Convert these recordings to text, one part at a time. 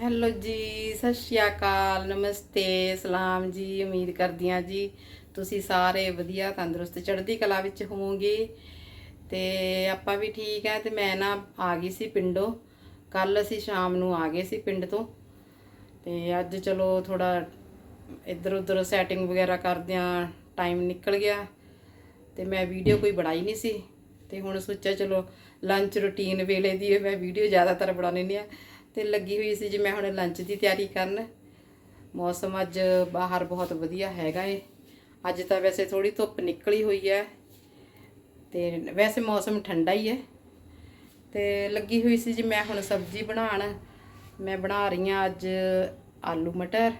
Hello ਜੀ, ਸਤਿ ਸ਼੍ਰੀ ਅਕਾਲ, ਨਮਸਤੇ, ਸਲਾਮ ਜੀ, ਉਮੀਦ ਕਰਦੀ ਹਾਂ ਜੀ ਤੁਸੀਂ ਸਾਰੇ ਵਧੀਆ, ਤੰਦਰੁਸਤ, ਚੜ੍ਹਦੀ ਕਲਾ ਵਿੱਚ ਹੋਵੋਗੇ। ਤੇ ਆਪਾਂ ਵੀ ਠੀਕ ਹੈ ਤੇ ਮੈਂ ਨਾ ਆ ਗਈ ਸੀ ਪਿੰਡੋਂ ਕੱਲ ਅਸੀਂ ਸ਼ਾਮ ਨੂੰ ਆ ਗਏ ਸੀ ਪਿੰਡ ਤੋਂ। ਤੇ ਅੱਜ ਚਲੋ ਥੋੜਾ ਇੱਧਰ ਉੱਧਰ ਸੈਟਿੰਗ ਵਗੈਰਾ ਕਰਦਿਆਂ ਟਾਈਮ ਨਿਕਲ ਗਿਆ। ਤੇ ਮੈਂ ਵੀਡੀਓ ਕੋਈ ਬਣਾਈ ਨਹੀਂ ਸੀ। ਤੇ ਹੁਣ ਸੋਚਿਆ ਚਲੋ ਲੰਚ ਰੁਟੀਨ ਵੇਲੇ ਦੀ ਮੈਂ ਵੀਡੀਓ ਜ਼ਿਆਦਾਤਰ ਬਣਾ ਲੈਂਦੀ ਆ ਤੇ ਲੱਗੀ ਹੋਈ ਸੀ ਜੀ ਮੈਂ ਹੁਣ ਲੰਚ ਦੀ ਤਿਆਰੀ ਕਰਨ। ਮੌਸਮ ਅੱਜ ਬਾਹਰ ਬਹੁਤ ਵਧੀਆ ਹੈਗਾ ਏ। ਅੱਜ ਤਾਂ ਵੈਸੇ ਥੋੜੀ ਧੁੱਪ ਨਿਕਲੀ ਹੋਈ ਹੈ। ਤੇ ਵੈਸੇ ਮੌਸਮ ਠੰਡਾ ਹੀ ਹੈ। ਤੇ ਲੱਗੀ ਹੋਈ ਸੀ ਜੀ ਮੈਂ ਹੁਣ ਸਬਜ਼ੀ ਬਣਾਉਣ। ਮੈਂ ਬਣਾ ਰਹੀ ਹਾਂ ਅੱਜ ਆਲੂ ਮਟਰ।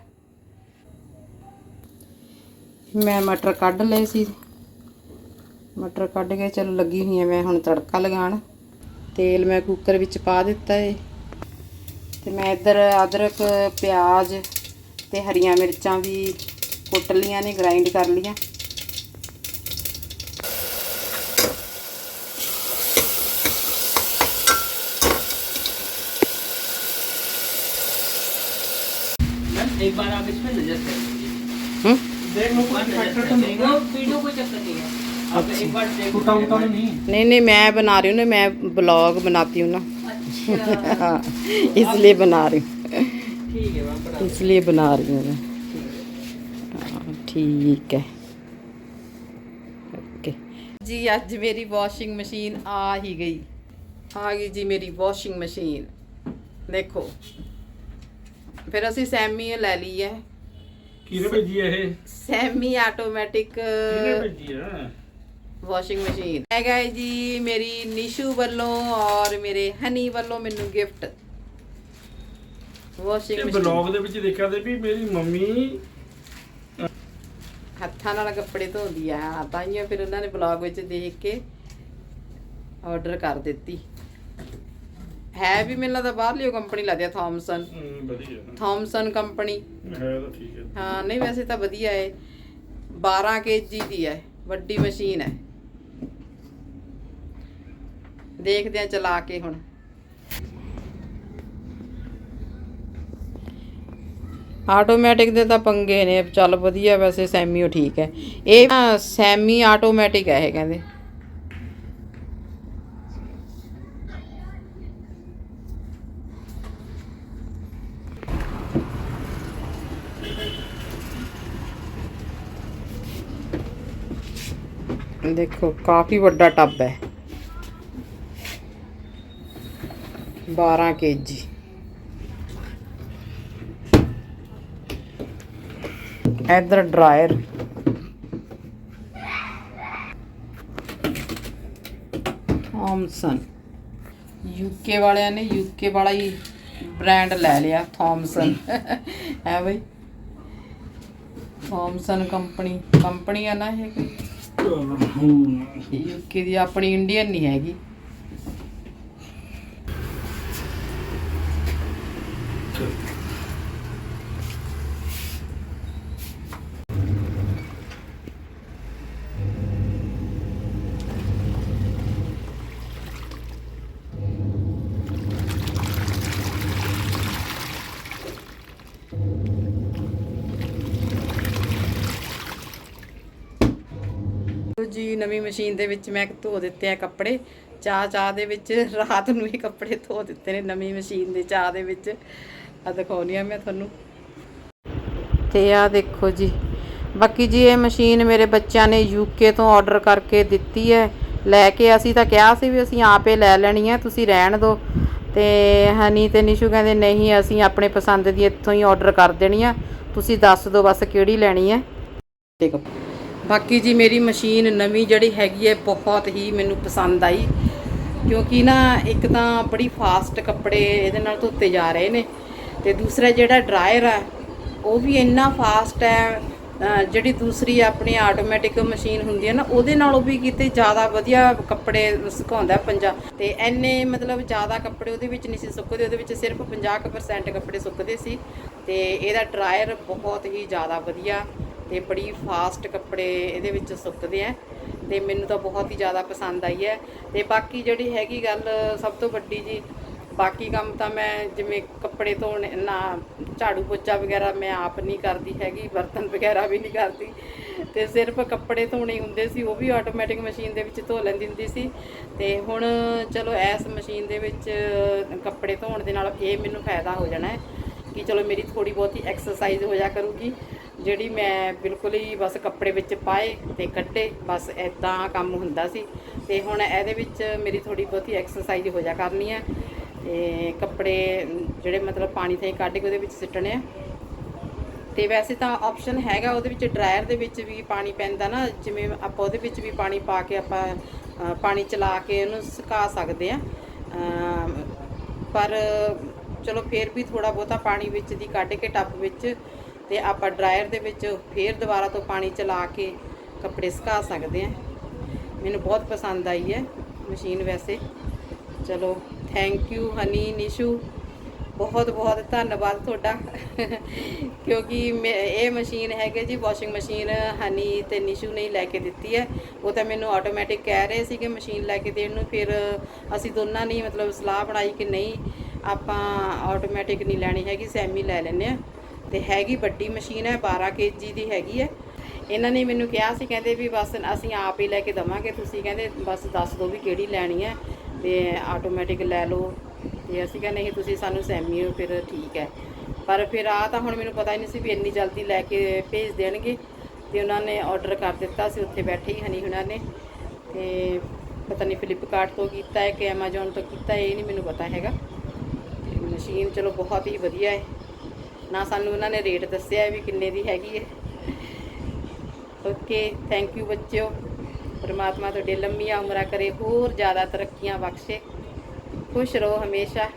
ਮੈਂ ਮਟਰ ਕੱਢ ਲਏ ਸੀ। ਮਟਰ ਕੱਢ ਕੇ ਚਲ ਲੱਗੀ ਹੋਈ ਆ ਮੈਂ ਹੁਣ ਤੜਕਾ ਲਗਾਉਣ। ਤੇਲ ਮੈਂ ਕੁੱਕਰ ਵਿੱਚ ਪਾ ਦਿੱਤਾ ਏ। ਤੇ ਮੈਂ ਇੱਧਰ ਅਦਰਕ ਪਿਆਜ਼ ਤੇ ਹਰੀਆਂ ਮਿਰਚਾਂ ਵੀ ਕੁੱਟ ਲੀਆਂ ਨੇ ਗ੍ਰਾਈਂਡ ਕਰ ਲੀਆਂ मैम एक बार आप इसमें नजर कर लीजिए ਹੂੰ देख लो कोई फैक्टर तो नहीं वीडियो कोई चक्कर नहीं है आप एक बार देख टूटा उटा तो नहीं नहीं नहीं मैं बना रही हूँ ना मैं ब्लॉग बनाती हूँ ना अच्छा हाँ, इसलिए बना रही हूँ ठीक है मैम बड़ा इसलिए बना रही हूँ मैं हाँ, ठीक है ओके जी ਅੱਜ ਮੇਰੀ ਵਾਸ਼ਿੰਗ ਮਸ਼ੀਨ ਆ ਹੀ ਗਈ ਆ ਗਈ ਜੀ ਮੇਰੀ ਵਾਸ਼ਿੰਗ ਮਸ਼ੀਨ ਦੇਖੋ ਫਿਰ ਅਸੀਂ ਸੈਮੀ ਲੈ ਲਈ ਹੈ ਕਿਹਨੇ ਭੇਜੀ ਹੈ ਇਹ ਸੈਮੀ ਆਟੋਮੈਟਿਕ ਕਿਹਨੇ ਭੇਜੀ ਹੈ ਵਾਸ਼ਿੰਗ ਮਸ਼ੀਨ। ਹੈਗਾ ਹੈ ਜੀ ਮੇਰੀ ਨਿਸ਼ੂ ਵੱਲੋਂ ਔਰ ਮੇਰੇ ਹਨੀ ਵੱਲੋਂ ਮੈਨੂੰ ਗਿਫਟ ਵਾਸ਼ਿੰਗ ਇਹ ਮਸ਼ੀਨ। ਬਲੌਗ ਦੇ ਵਿੱਚ ਦੇਖਿਆ ਤੇ ਵੀ ਮੇਰੀ ਮੰਮੀ ਹੱਥਾਂ ਨਾਲ ਕੱਪੜੇ ਧੋਂਦੀ ਆ। ਤਾਈਓ ਫਿਰ ਉਹਨਾਂ ਨੇ ਬਲੌਗ ਵਿੱਚ ਦੇਖ ਕੇ ਆਰਡਰ ਕਰ ਦਿੱਤੀ। ਹੈ ਵੀ ਮੈਨੂੰ ਲੱਗਦਾ ਬਾਹਰਲੀ ਕੰਪਨੀ ਲੱਗਦੀ ਆ ਥਾਮਸਨ ਹਮ, ਵਧੀਆ। ਥਾਮਸਨ ਕੰਪਨੀ ਹੈ ਤਾਂ ਠੀਕ ਹੈ। ਹਾਂ ਨਹੀਂ ਵੈਸੇ ਤਾਂ ਵਧੀਆ ਹੈ 12 ਕੇਜੀ ਦੀ ਹੈ ਵੱਡੀ ਮਸ਼ੀਨ ਹੈ ਦੇਖਦੇ ਆ ਚਲਾ ਕੇ ਹੁਣ। ਆਟੋਮੈਟਿਕ ਦੇ ਤਾਂ ਪੰਗੇ ਨੇ, ਚੱਲ ਵਧੀਆ ਵੈਸੇ ਸੈਮੀ ਠੀਕ ਹੈ। ਇਹ ਸੈਮੀ ਆਟੋਮੈਟਿਕ ਹੈ ਇਹ ਕਹਿੰਦੇ। ਦੇਖੋ, ਕਾਫੀ ਵੱਡਾ ਟੱਬ ਹੈ। 12 ਕੇਜੀ ਇਧਰ ਡਰਾਇਰ ਥੌਮਸਨ। ਯੂਕੇ ਵਾਲਿਆਂ ਨੇ ਯੂਕੇ ਵਾਲਾ ਹੀ ਬ੍ਰਾਂਡ ਲੈ ਲਿਆ ਥੌਮਸਨ। ਹੈ ਬਈ? ਥੌਮਸਨ ਕੰਪਨੀ ਕੰਪਨੀ ਆ ਨਾ ਇਹ ਕੋਈ? ਯੂਕੇ ਦੀ ਆਪਣੀ ਇੰਡੀਅਨ ਨਹੀਂ ਹੈਗੀ। ਜੀ, ਨਵੀਂ ਮਸ਼ੀਨ ਦੇ ਵਿੱਚ ਮੈਂ ਧੋ ਦਿੱਤੇ ਆ ਕੱਪੜੇ। ਚਾਹ ਚਾਹ ਦੇ ਵਿੱਚ, ਰਾਤ ਨੂੰ ਹੀ ਕੱਪੜੇ ਧੋ ਦਿੱਤੇ ਨੇ ਨਵੀਂ ਮਸ਼ੀਨ ਦੇ ਚਾਹ ਦੇ ਵਿੱਚ। ਆ ਦਿਖਾਉਣੀ ਆ ਮੈਂ ਤੁਹਾਨੂੰ। ਤੇ ਆ ਦੇਖੋ ਜੀ। ਬਾਕੀ ਜੀ ਇਹ ਮਸ਼ੀਨ ਮੇਰੇ ਬੱਚਿਆਂ ਨੇ ਯੂਕੇ ਤੋਂ ਆਰਡਰ ਕਰਕੇ ਦਿੱਤੀ ਹੈ। ਲੈ ਕੇ ਅਸੀਂ ਤਾਂ ਕਿਹਾ ਸੀ ਵੀ ਅਸੀਂ ਆਪੇ ਲੈ ਲੈਣੀ ਹੈ ਤੁਸੀਂ ਰਹਿਣ ਦਿਓ। ਤੇ ਹਨੀ ਤੇ ਨਿਸ਼ੂ ਕਹਿੰਦੇ ਨਹੀਂ ਅਸੀਂ ਆਪਣੇ ਪਸੰਦ ਦੀ ਇੱਥੋਂ ਹੀ ਆਰਡਰ ਕਰ ਦੇਣੀ ਆ। ਤੁਸੀਂ ਦੱਸ ਦਿਓ ਬਸ ਕਿਹੜੀ ਲੈਣੀ ਹੈ। ਬਾਕੀ ਜੀ ਮੇਰੀ ਮਸ਼ੀਨ ਨਵੀਂ ਜਿਹੜੀ ਹੈਗੀ ਹੈ ਬਹੁਤ ਹੀ ਮੈਨੂੰ ਪਸੰਦ ਆਈ। ਕਿਉਂਕਿ ਨਾ ਇੱਕ ਤਾਂ ਬੜੀ ਫਾਸਟ ਕੱਪੜੇ ਇਹਦੇ ਨਾਲ ਧੋਤੇ ਜਾ ਰਹੇ ਨੇ। ਤੇ ਦੂਸਰਾ ਜਿਹੜਾ ਡਰਾਇਰ ਹੈ ਉਹ ਵੀ ਇੰਨਾ ਫਾਸਟ ਹੈ ਜਿਹੜੀ ਦੂਸਰੀ ਆਪਣੀ ਆਟੋਮੈਟਿਕ ਮਸ਼ੀਨ ਹੁੰਦੀ ਹੈ ਨਾ, ਉਹਦੇ ਨਾਲੋਂ ਵੀ ਕਿਤੇ ਜ਼ਿਆਦਾ ਵਧੀਆ ਕੱਪੜੇ ਸੁਕਾਉਂਦਾ ਪੰਜਾ। ਤੇ ਐਨੇ ਮਤਲਬ ਜ਼ਿਆਦਾ ਕੱਪੜੇ ਉਹਦੇ ਵਿੱਚ ਨਹੀਂ ਸੀ ਸੁੱਕਦੇ, ਉਹਦੇ ਵਿੱਚ ਸਿਰਫ 50% ਕੱਪੜੇ ਸੁੱਕਦੇ ਸੀ। ਤੇ ਇਹਦਾ ਡਰਾਇਰ ਬਹੁਤ ਹੀ ਜ਼ਿਆਦਾ ਵਧੀਆ ਤੇ ਬੜੀ ਫਾਸਟ ਕੱਪੜੇ ਇਹਦੇ ਵਿੱਚ ਸੁੱਕਦੇ ਆ। ਤੇ ਮੈਨੂੰ ਤਾਂ ਬਹੁਤ ਹੀ ਜ਼ਿਆਦਾ ਪਸੰਦ ਆਈ ਹੈ। ਤੇ ਬਾਕੀ ਜਿਹੜੀ ਹੈਗੀ ਗੱਲ ਸਭ ਤੋਂ ਵੱਡੀ ਜੀ ਬਾਕੀ ਕੰਮ ਤਾਂ ਮੈਂ ਜਿਵੇਂ ਕੱਪੜੇ ਧੋਣ, ਨਾ ਝਾੜੂ ਪੋਚਾ ਵਗੈਰਾ ਮੈਂ ਆਪ ਨਹੀਂ ਕਰਦੀ ਹੈਗੀ, ਬਰਤਨ ਵਗੈਰਾ ਵੀ ਨਹੀਂ ਕਰਦੀ। ਤੇ ਸਿਰਫ ਕੱਪੜੇ ਧੋਣੇ ਹੁੰਦੇ ਸੀ, ਉਹ ਵੀ ਆਟੋਮੈਟਿਕ ਮਸ਼ੀਨ ਦੇ ਵਿੱਚ ਧੋ ਲੈਂਦੀ ਹੁੰਦੀ ਸੀ। ਤੇ ਹੁਣ ਚਲੋ ਇਸ ਮਸ਼ੀਨ ਦੇ ਵਿੱਚ ਕੱਪੜੇ ਧੋਣ ਦੇ ਨਾਲ ਇਹ ਮੈਨੂੰ ਫਾਇਦਾ ਹੋ ਜਾਣਾ ਹੈ ਕਿ ਚਲੋ ਮੇਰੀ ਥੋੜੀ ਬਹੁਤੀ ਐਕਸਰਸਾਈਜ਼ ਹੋ ਜਾ ਕਰੂਗੀ, ਜਿਹੜੀ ਮੈਂ ਬਿਲਕੁਲ ਹੀ ਬਸ ਕੱਪੜੇ ਵਿੱਚ ਪਾਏ ਤੇ ਕੱਢੇ, ਬਸ ਐਦਾਂ ਕੰਮ ਹੁੰਦਾ ਸੀ। ਤੇ ਹੁਣ ਇਹਦੇ ਵਿੱਚ ਮੇਰੀ ਥੋੜੀ ਬਹੁਤੀ ਐਕਸਰਸਾਈਜ਼ ਹੋ ਜਾ ਕਰਨੀ ਹੈ। ਤੇ ਕੱਪੜੇ ਜਿਹੜੇ ਮਤਲਬ ਪਾਣੀ ਤੇ ਕੱਢ ਕੇ ਉਹਦੇ ਵਿੱਚ ਸਿੱਟਣੇ ਆ। ਤੇ ਵੈਸੇ ਤਾਂ ਆਪਸ਼ਨ ਹੈਗਾ ਉਹਦੇ ਵਿੱਚ ਡਰਾਇਰ ਦੇ ਵਿੱਚ ਵੀ ਪਾਣੀ ਪੈਂਦਾ ਨਾ, ਜਿਵੇਂ ਆਪਾਂ ਉਹਦੇ ਵਿੱਚ ਵੀ ਪਾਣੀ ਪਾ ਕੇ ਆਪਾਂ ਪਾਣੀ ਚਲਾ ਕੇ ਉਹਨੂੰ ਸੁਕਾ ਸਕਦੇ ਆ। ਪਰ ਚਲੋ ਫੇਰ ਵੀ ਥੋੜਾ ਬਹੁਤਾ ਪਾਣੀ ਵਿੱਚ ਦੀ ਕੱਢ ਕੇ ਟੱਪ ਵਿੱਚ ਤੇ ਆਪਾਂ ਡਰਾਇਰ ਦੇ ਵਿੱਚ ਫੇਰ ਦੁਬਾਰਾ ਤੋਂ ਪਾਣੀ ਚਲਾ ਕੇ ਕੱਪੜੇ ਸੁਕਾ ਸਕਦੇ ਆ। ਮੈਨੂੰ ਬਹੁਤ ਪਸੰਦ ਆਈ ਹੈ ਮਸ਼ੀਨ ਵੈਸੇ। ਚਲੋ ਥੈਂਕ ਯੂ ਹਨੀ ਨਿਸ਼ੂ ਬਹੁਤ ਬਹੁਤ ਧੰਨਵਾਦ ਤੁਹਾਡਾ। ਕਿਉਂਕਿ ਮੈਂ- ਇਹ ਮਸ਼ੀਨ ਹੈਗੇ ਜੀ ਵਾਸ਼ਿੰਗ ਮਸ਼ੀਨ ਹਨੀ ਤੇ ਨਿਸ਼ੂ ਨੇ ਲੈ ਕੇ ਦਿੱਤੀ ਹੈ। ਉਹ ਤਾਂ ਮੈਨੂੰ ਆਟੋਮੈਟਿਕ ਕਹਿ ਰਹੇ ਸੀ ਕਿ ਮਸ਼ੀਨ ਲੈ ਕੇ ਦੇਣ ਨੂੰ, ਫਿਰ ਅਸੀਂ ਦੋਨਾਂ ਨੇ ਮਤਲਬ ਸਲਾਹ ਬਣਾਈ ਕਿ ਨਹੀਂ, ਆਪਾਂ ਆਟੋਮੈਟਿਕ ਨਹੀਂ ਲੈਣੀ ਹੈਗੀ ਸੈਮੀ ਲੈ ਲੈਨੇ ਆ ਤੇ ਹੈਗੀ ਵੱਡੀ ਮਸ਼ੀਨ ਹੈ 12 ਕੇਜੀ ਦੀ ਹੈਗੀ ਹੈ। ਇਹਨਾਂ ਨੇ ਮੈਨੂੰ ਕਿਹਾ ਸੀ, ਕਹਿੰਦੇ ਵੀ ਬਸ ਅਸੀਂ ਆਪ ਹੀ ਲੈ ਕੇ ਦਵਾਂਗੇ, ਤੁਸੀਂ ਕਹਿੰਦੇ ਬਸ ਦੱਸ ਦਿਓ ਵੀ ਕਿਹੜੀ ਲੈਣੀ ਹੈ। ਤੇ ਆਟੋਮੈਟਿਕ ਲੈ ਲਓ। ਤੇ ਅਸੀਂ ਕਹਿੰਦੇ ਨਹੀਂ ਤੁਸੀਂ ਸਾਨੂੰ ਸੈਮੀ ਹੋ ਫਿਰ ਠੀਕ ਹੈ। ਪਰ ਫਿਰ ਆ ਤਾਂ ਹੁਣ ਮੈਨੂੰ ਪਤਾ ਹੀ ਨਹੀਂ ਸੀ ਵੀ ਇੰਨੀ ਜਲਦੀ ਲੈ ਕੇ ਭੇਜ ਦੇਣਗੇ। ਤੇ ਉਹਨਾਂ ਨੇ ਆਰਡਰ ਕਰ ਦਿੱਤਾ ਸੀ ਉੱਥੇ ਬੈਠੇ ਹੀ ਹਨੀ ਉਹਨਾਂ ਨੇ। ਤੇ ਪਤਾ ਨਹੀਂ ਫਲਿੱਪਕਾਰਟ ਤੋਂ ਕੀਤਾ ਹੈ ਕਿ Amazon ਤੋਂ ਕੀਤਾ ਹੈ, ਇਹ ਨਹੀਂ ਮੈਨੂੰ ਪਤਾ ਹੈਗਾ। ਤੇ ਮਸ਼ੀਨ ਚਲੋ ਬਹੁਤ ਹੀ ਵਧੀਆ ਹੈ। ਨਾ ਸਾਨੂੰ ਉਹਨਾਂ ਨੇ ਰੇਟ ਦੱਸਿਆ ਵੀ ਕਿੰਨੇ ਦੀ ਹੈਗੀ ਹੈ। ਓਕੇ ਥੈਂਕ ਯੂ ਬੱਚਿਓ। ਪਰਮਾਤਮਾ ਤੁਹਾਡੇ ਲੰਮੀਆਂ ਉਮਰਾਂ ਕਰੇ ਹੋਰ ਜ਼ਿਆਦਾ ਤਰੱਕੀਆਂ ਬਖਸ਼ੇ। ਖੁਸ਼ ਰਹੋ ਹਮੇਸ਼ਾ।